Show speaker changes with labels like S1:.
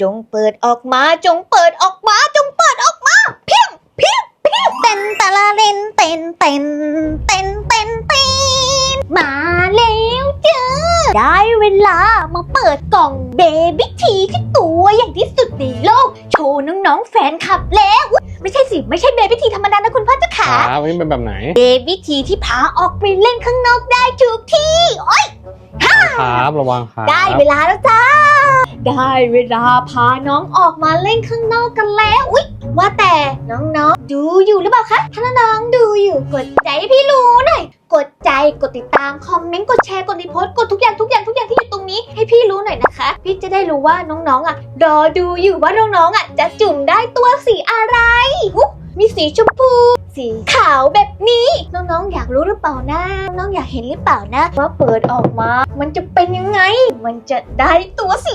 S1: จงเปิดออกมา จงเปิดออกมา จงเปิดออกมา เพียงเพียงเพียงเต้นตะละเลนเต้นเต้นเต้นเต้นเต้นมาแล้วจ้าได้เวลามาเปิดกล่องเบบี้ทีที่ตัวอย่างที่สุดในโลก โชว์น้องๆแฟนคลับแล้วอุ๊ยไม่ใช่สิ ไม่ใช่เบบี้ทีธรรมดานะคุณพ่อเจ้า
S2: ค
S1: ขา
S2: รับวันนี้เป็นแบบไหน
S1: เบบี้ทีที่พาออกไปเล่นข้างนอกได้ทุกที่ โอ๊ย
S2: ครับระวังครับ
S1: ได้เวลาแล้วจ้า ได้เวลาพาน้องออกมาเล่นข้างนอกกันแล้ว อุ๊ย ว่าแต่น้องๆ ดูอยู่หรือเปล่าคะ ถ้าน้องๆดูอยู่กดใจให้พี่รู้หน่อย กดใจ กดติดตาม คอมเมนต์ กดแชร์ กดรีโพสต์ กดทุกอย่างทุกอย่างทุกอย่างที่อยู่ตรงนี้ ให้พี่รู้หน่อยนะคะ พี่จะได้รู้ว่าน้องๆ อะ รอดูอยู่ว่าน้องๆ อะ จะจุ่มได้ตัวสีอะไรุมีสีชมพู สีขาวแบบนี้ น้องๆ อยากรู้หรือเปล่านะ น้องอยากเห็นหรือเปล่านะ ว่าเปิดออกมา มันจะเป็นยังไง มันจะได้ตัวสี